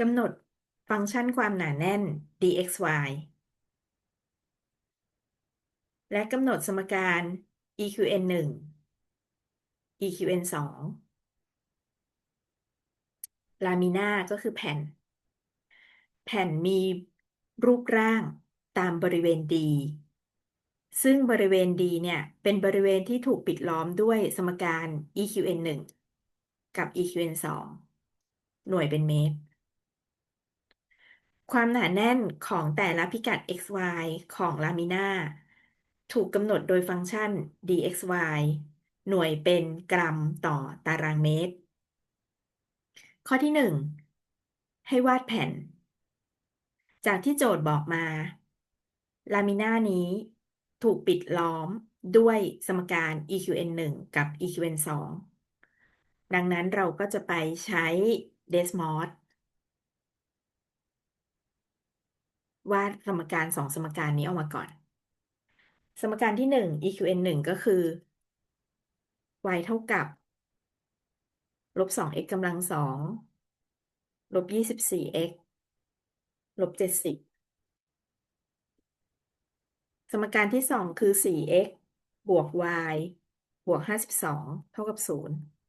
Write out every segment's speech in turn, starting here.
กำหนดฟังก์ชันความหนาแน่น dxy และกำหนดสมการ eqn 1 eqn 2 ลามิน่าก็คือแผ่น แผ่นมีรูปร่างตามบริเวณ D ซึ่งบริเวณ D เนี่ย เป็นบริเวณที่ถูกปิดล้อมด้วยสมการ eqn 1 กับ eqn 2 หน่วยเป็นเมตร ความหนาแน่นของแต่ละพิกัด xy ของลามิน่าถูกกำหนดโดยฟังก์ชัน dxy หน่วยเป็นกรัมต่อตารางเมตร ข้อที่ 1 ให้วาดแผ่น จากที่โจทย์บอกมา ลามิน่านี้ถูกปิดล้อมด้วยสมการ eqn 1 กับ eqn 2 ดังนั้นเราก็จะไปใช้ Desmos วาดสมการสองสมการนี้ออกมาก่อน สมการที่1 eqn 1ก็คือ y เท่ากับลบ 2x กำลังสองลบ 24x ลบ70สมการที่2คือ 4x บวก y บวก52เท่ากับ0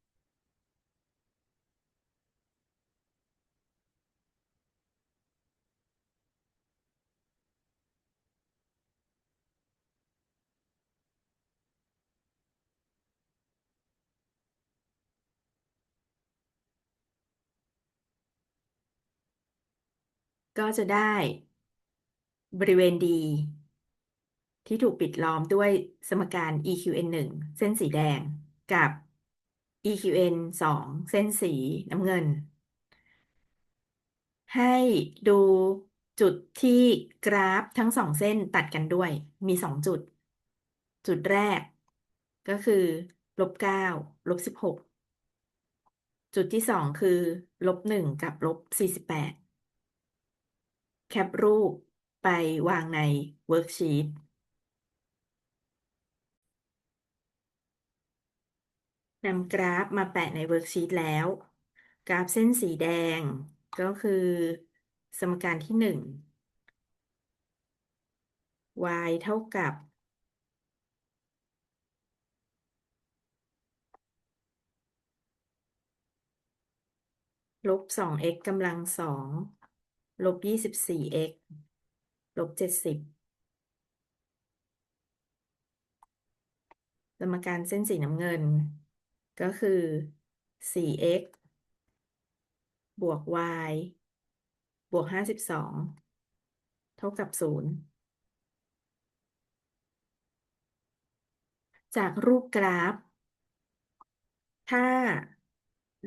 ก็จะได้ บริเวณ D ที่ถูกปิดล้อมด้วยสมการ eqn 1 เส้นสีแดงกับ eqn 2 เส้นสีน้ำเงิน ให้ดูจุดที่กราฟทั้งสองเส้นตัดกันด้วย มีสองจุด จุดแรก ก็คือลบเก้าลบสิบหกจุดที่สองคือลบหนึ่งกับลบสี่สิบแปด แคปรูปไปวางในเวิร์กชีตนำกราฟมาแปะในเวิร์กชีตแล้ว กราฟเส้นสีแดง ก็คือสมการที่หนึ่ง y เท่ากับ ลบสอง x กำลังสอง ลบยี่สิบสี่ x ลบเจ็ดสิบสมการเส้นสีน้ำเงิน ก็คือ 4x บวก y บวก 52 เท่ากับ 0 จากรูปกราฟ ถ้า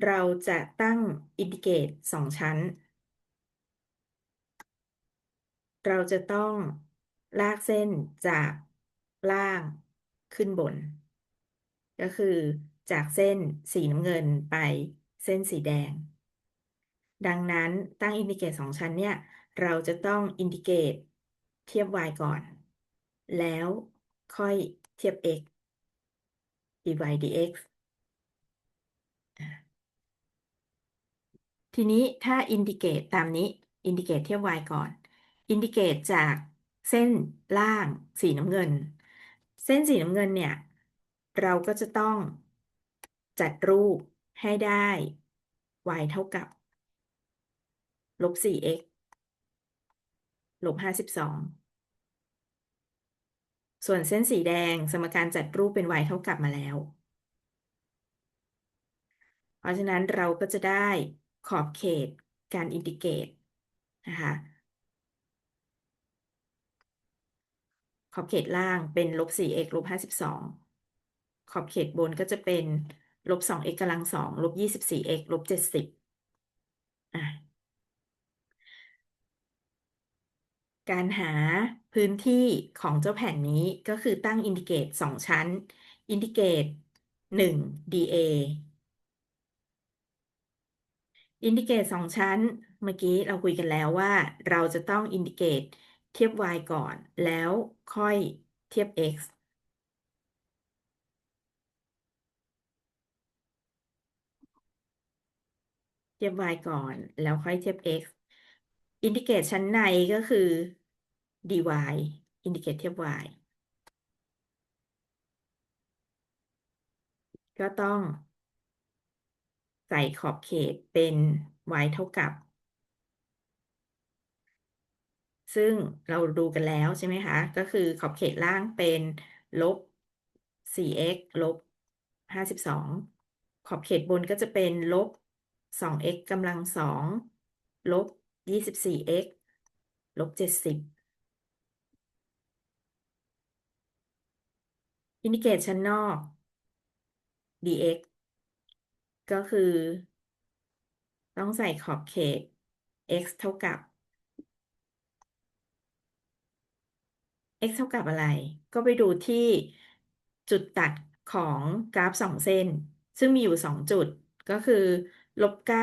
เราจะตั้งอินดิเกตสองชั้น เราจะต้องลากเส้นจากล่างขึ้นบน ก็คือจากเส้นสีน้ำเงินไปเส้นสีแดง ดังนั้นตั้งอินดิเกตสองชั้นเนี่ย เราจะต้องอินดิเกตเทียบ y ก่อน แล้วค่อยเทียบ x dy dx ทีนี้ถ้าอินดิเกตตามนี้ อินดิเกตเทียบ y ก่อน อินดิเกตจากเส้นล่างสีน้ำเงิน เส้นสีน้ำเงินเนี่ย เราก็จะต้องจัดรูปให้ได้ y เท่ากับลบ 4x ลบ 52 ส่วนเส้นสีแดงสมการจัดรูปเป็น y เท่ากับมาแล้ว เพราะฉะนั้นเราก็จะได้ขอบเขตการอินทิเกรตนะคะ ขอบเขตล่างเป็นลบ 4x ลบ 52 ขอบเขตบนก็จะเป็นลบ 2x กำลังสองลบ 24x ลบ 70อะการหาพื้นที่ของเจ้าแผ่นนี้ก็คือตั้งอินดิเกต2ชั้น อินดิเกต1 dA อินดิเกต2ชั้น เมื่อกี้เราคุยกันแล้วว่า เราจะต้องอินดิเกต เทียบ y ก่อน แล้วค่อยเทียบ x อทียบ y ก่อน แล้วค่อยเทียบ x อินทิเกรตชั้นในก็คือ dy อินทิเกรตเทียบ y ก็ต้องใส่ขอบเขตเป็น y เท่ากับ ซึ่งเราดูกันแล้วใช่ไหมคะ ก็คือขอบเขตล่างเป็นลบ 4x ลบ 52 ขอบเขตบนก็จะเป็นลบ 2x กำลังสองลบ 24x ลบ 70 อินทิเกรตชั้นนอก dx ก็คือ ต้องใส่ขอบเขต x เท่ากับ x เท่ากับอะไร ก็ไปดูที่จุดตัดของกราฟสองเส้น ซึ่งมีอยู่สองจุดก็คือลบเก้า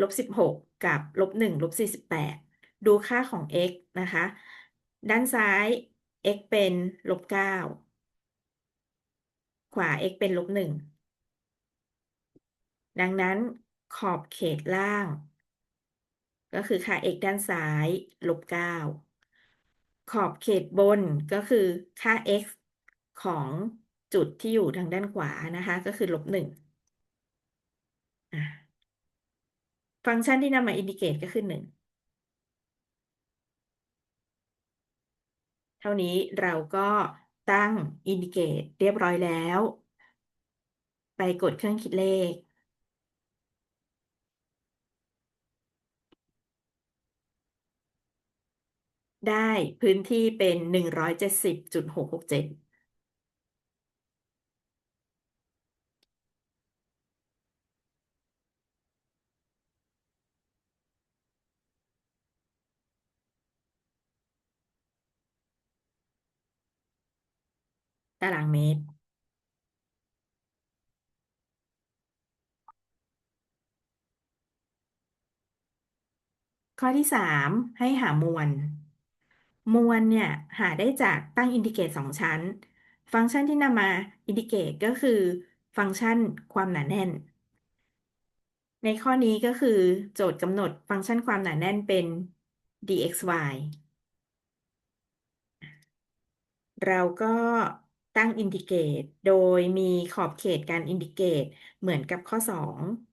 ลบสิบหกกับลบหนึ่งลบสี่สิบแปดดูค่าของ x นะคะ ด้านซ้าย x เป็นลบเก้าขวา x เป็นลบหนึ่งดังนั้นขอบเขตล่าง ก็คือค่า x ด้านซ้ายลบเก้า ขอบเขตบนก็คือค่า x ของจุดที่อยู่ทางด้านขวานะคะ ก็คือลบหนึ่งฟังก์ชันที่นำมาอินดิเกตก็คือหนึ่งเท่านี้เราก็ตั้งอินดิเกตเรียบร้อยแล้ว ไปกดเครื่องคิดเลข ได้พื้นที่เป็นหนึ่งร้อยเจ็ดสิบจุดหกหกเจ็ดตารางเมตร ข้อที่สามให้หามวล มวลเนี่ยหาได้จากตั้งอินดิเกตสองชั้น ฟังก์ชันที่นำมาอินดิเกตก็คือฟังก์ชันความหนาแน่น ในข้อนี้ก็คือโจทย์กำหนดฟังก์ชันความหนาแน่นเป็น dxy เราก็ตั้งอินดิเกตโดยมีขอบเขตการอินดิเกตเหมือนกับข้อ 2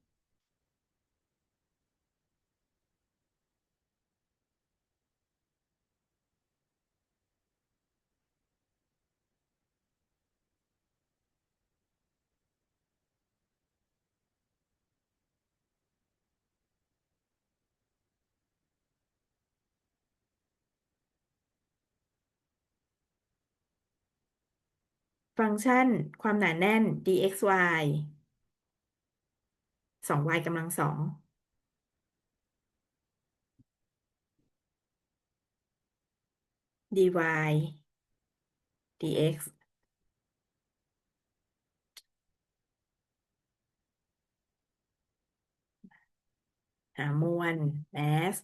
ฟังก์ชันความหนาแน่น dxy 2y กำลังสอง dy dx หามวล mass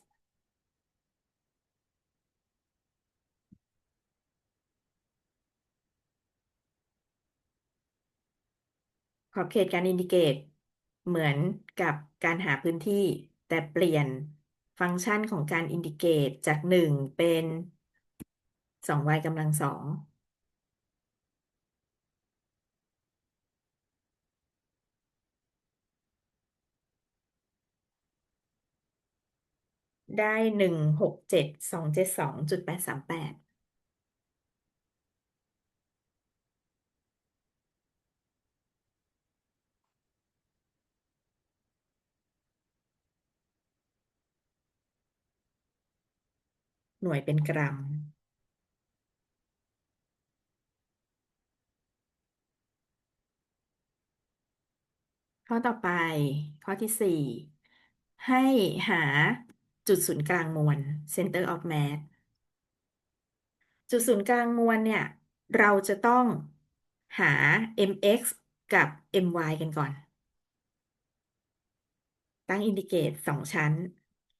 ขอบเขตการอินดิเกต เหมือนกับการหาพื้นที่ แต่เปลี่ยนฟังก์ชันของการอินดิเกตจากหนึ่งเป็น 2y กำลังสองได้หนึ่งหกเจ็ดสองเจ็ดสองจุดแปดสามแปด หน่วยเป็นกรัม ข้อต่อไป ข้อที่สี่ให้หาจุดศูนย์กลางมวล center of mass จุดศูนย์กลางมวลเนี่ย เราจะต้องหา mx กับ my กันก่อน ตั้งอินดิเกตสองชั้น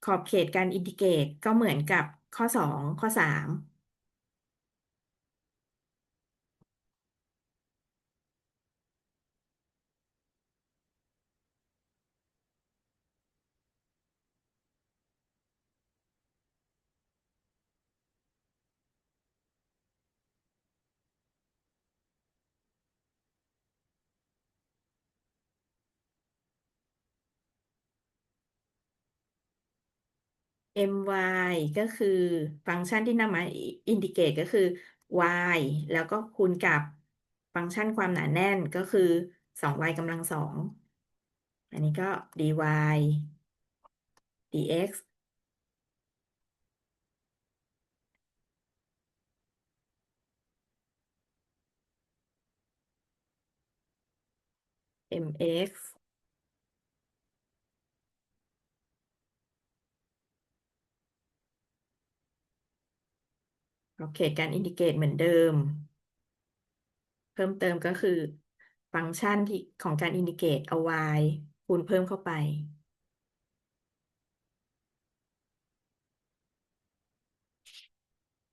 ขอบเขตการอินดิเกตก็เหมือนกับ ข้อสองข้อสาม my ก็คือฟังก์ชันที่นำมาอินดิเกตก็คือ y แล้วก็คูณกับฟังก์ชันความหนาแน่นก็คือ 2y กำลังสอง อันนี้ก็ dy dx mx โอเค การอินดิเกตเหมือนเดิม เพิ่มเติมก็คือ ฟังก์ชันที่ของการอินดิเกตเอา y คูณเพิ่มเข้าไป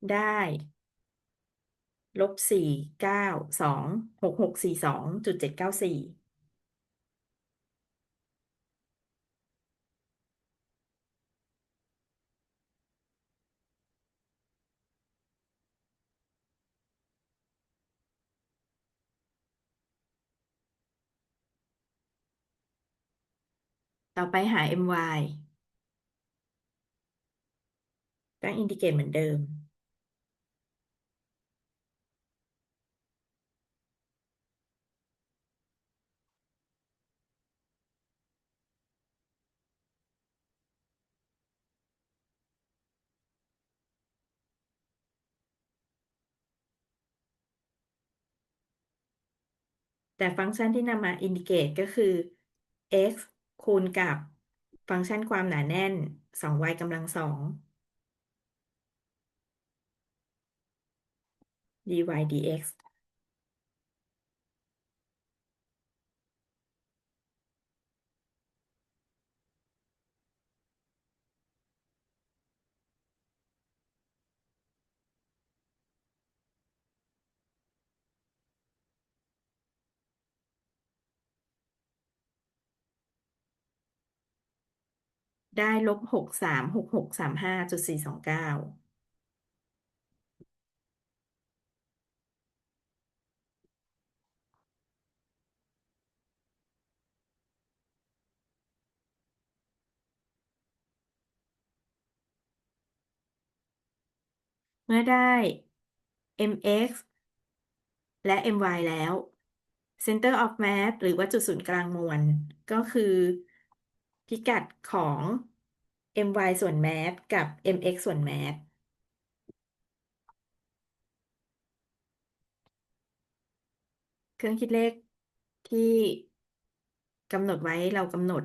ได้ลบสี่เก้าสองหกหกสี่สองจุดเจ็ดเก้าสี่ ต่อไปหา my ตั้งอินดิเกตเหมือนเดิม แต่ฟังก์ชันที่นำมาอินดิเกตก็คือ x คูณกับฟังก์ชันความหนาแน่น 2y กำลังสอง dy dx ได้ลบหกสามหกหกสามห้าจุดสี่สองเก้าเมื่อได้ mx และ my แล้ว center of mass หรือว่าจุดศูนย์กลางมวลก็คือ พิกัดของ my ส่วน mass กับ mx ส่วน mass เครื่องคิดเลขที่กำหนดไว้เรากำหนด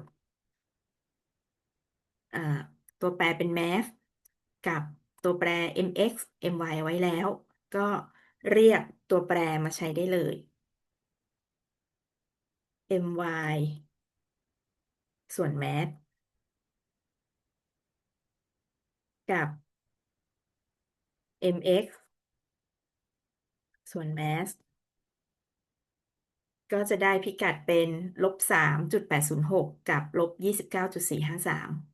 ตัวแปรเป็น mass กับตัวแปร mx my ไว้แล้ว ก็เรียกตัวแปรมาใช้ได้เลย my ส่วนแมสกับ mx ส่วนแมสก็จะได้พิกัดเป็นลบสามจุดแปดศูนย์หกกับลบยี่สิบเก้าจุดสี่ห้าสาม